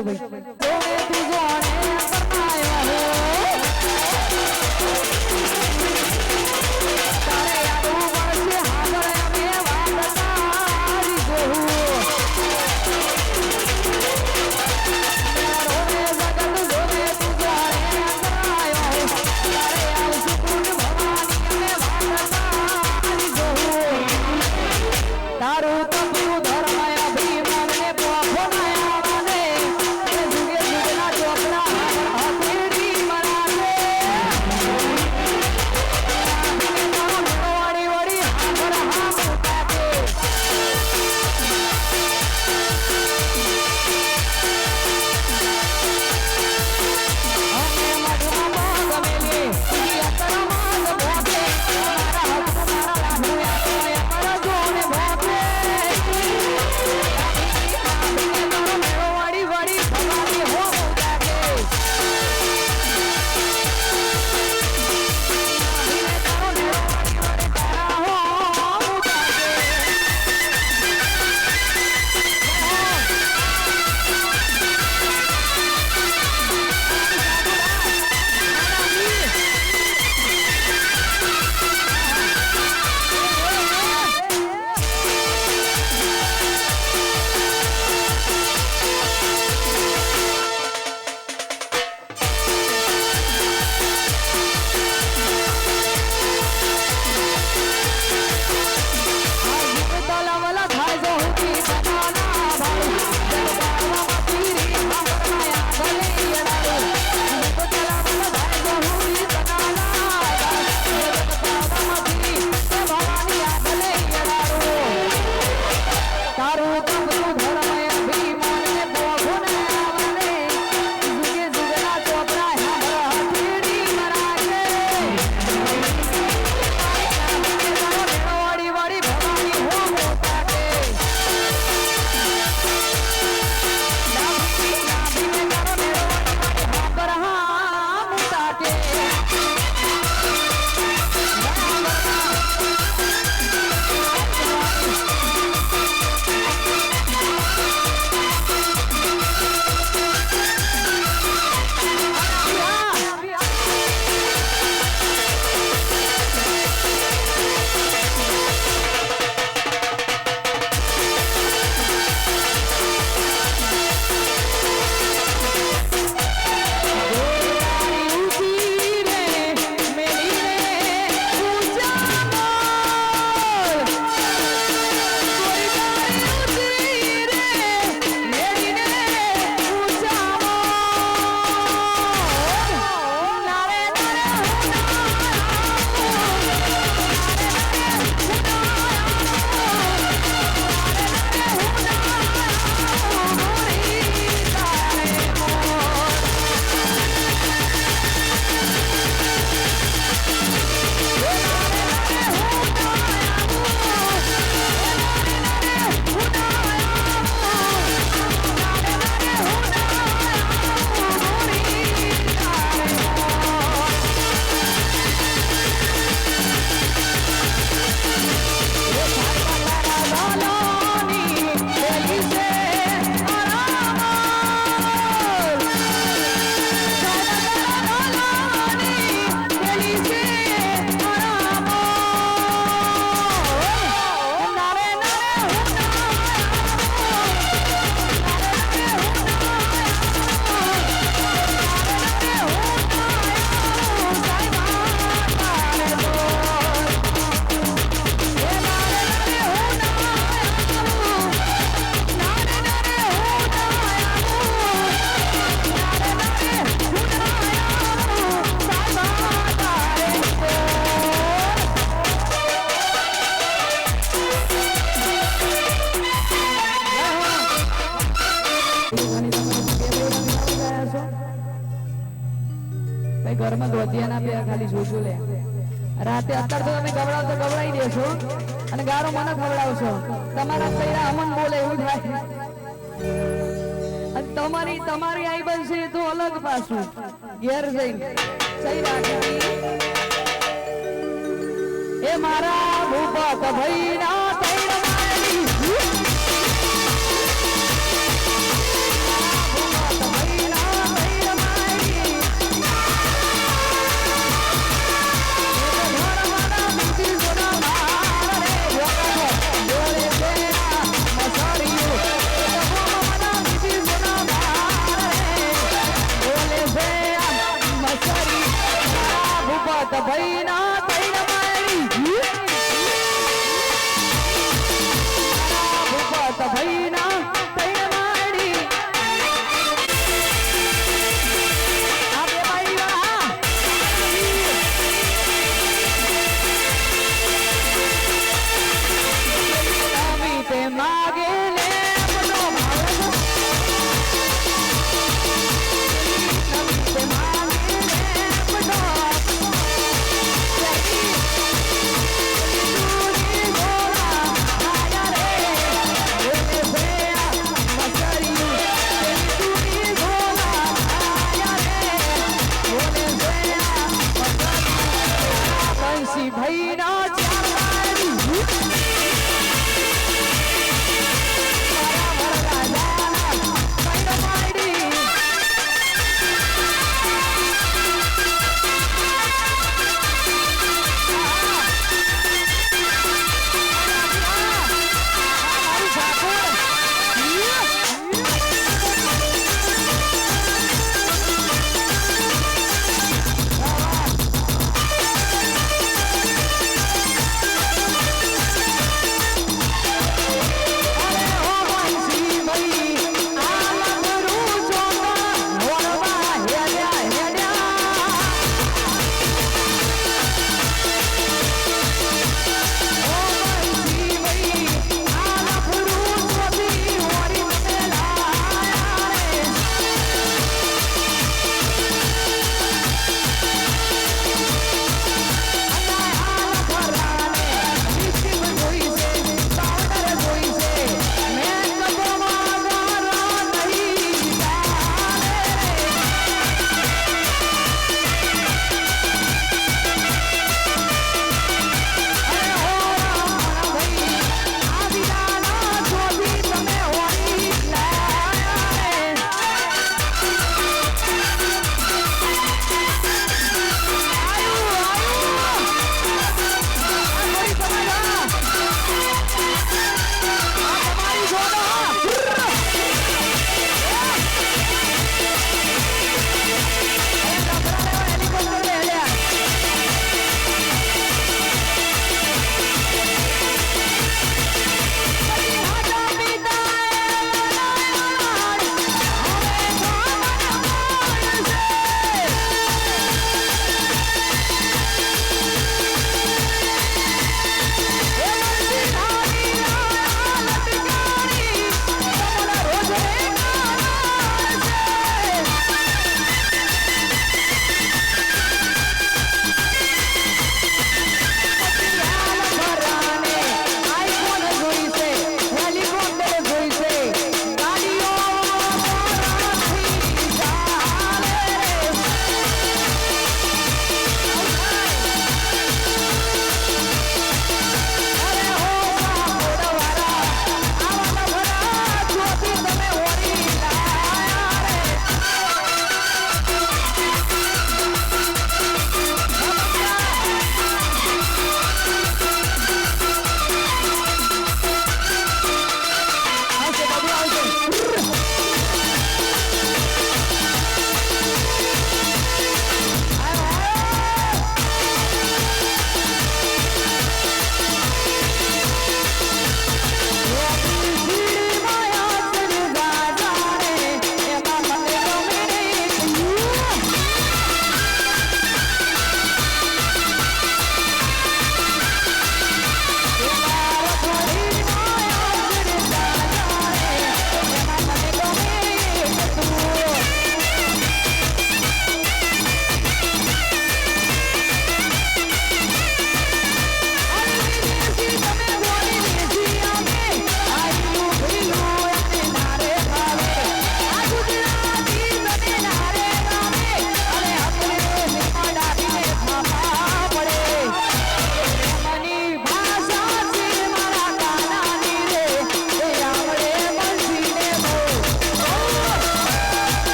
রয়েছে ઘરમાં ધોતિયા ના પહેર ખાલી જોજો લે. રાતે અત્યારે તો તમે ગવડાવ તો ગવડાવી દેશો. અને ગારો મને ખવડાવશો. તમારા પૈરા અમન બોલે એવું થાય. અને તમારી તમારી આઈ બનશે તો અલગ પાછું. ઘેર જઈને. સહી રાખે. એ મારા ભૂપત ભાઈ ના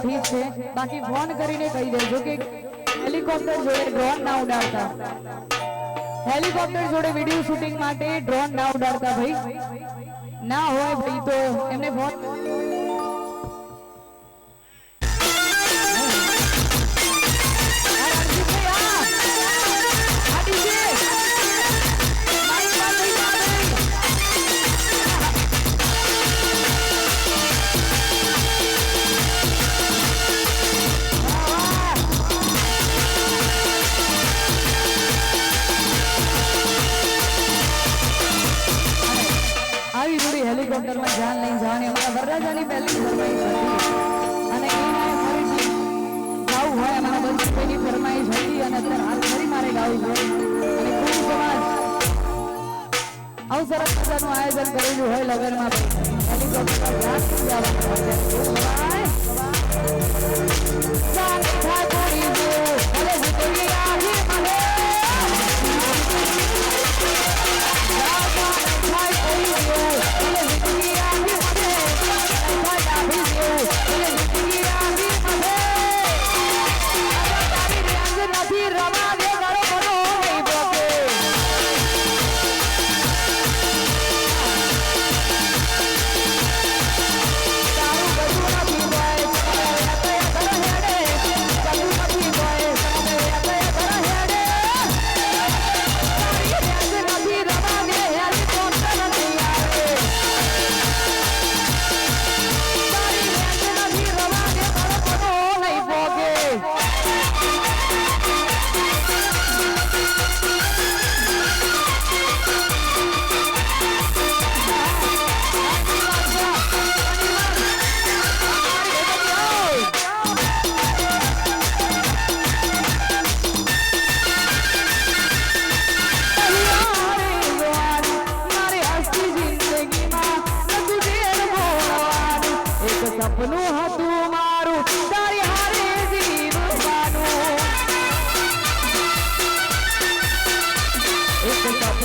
ફોન કરીને કહી દેજો કે હેલિકોપ્ટર જોડે ડ્રોન ના ઉડાડતા. હેલિકોપ્ટર જોડે વીડિયો શૂટિંગ માટે ડ્રોન ના ઉડાડતા ભાઈ. ના હોય ભાઈ તો એમને ફોન રૂડી ધ્યાન લઈને જવાની. અમારા વરરાજાની પહેલી ફરમાઈશ હતી. અને એને ફરીથી ગાવું હોય અમારા બંધુભાઈની ફરમાઈશ હતી અને અત્યારે હાથ ફરી મારે ગાવું છે. અને કુલ સમાજ આવું સરસ મજાનું આયોજન કરેલું હોય લગનમાં. હેલિકોપ્ટર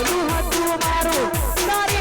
ಕಿತ್ತು ಹತ್ತು ಮಾರು. ದಾರಿ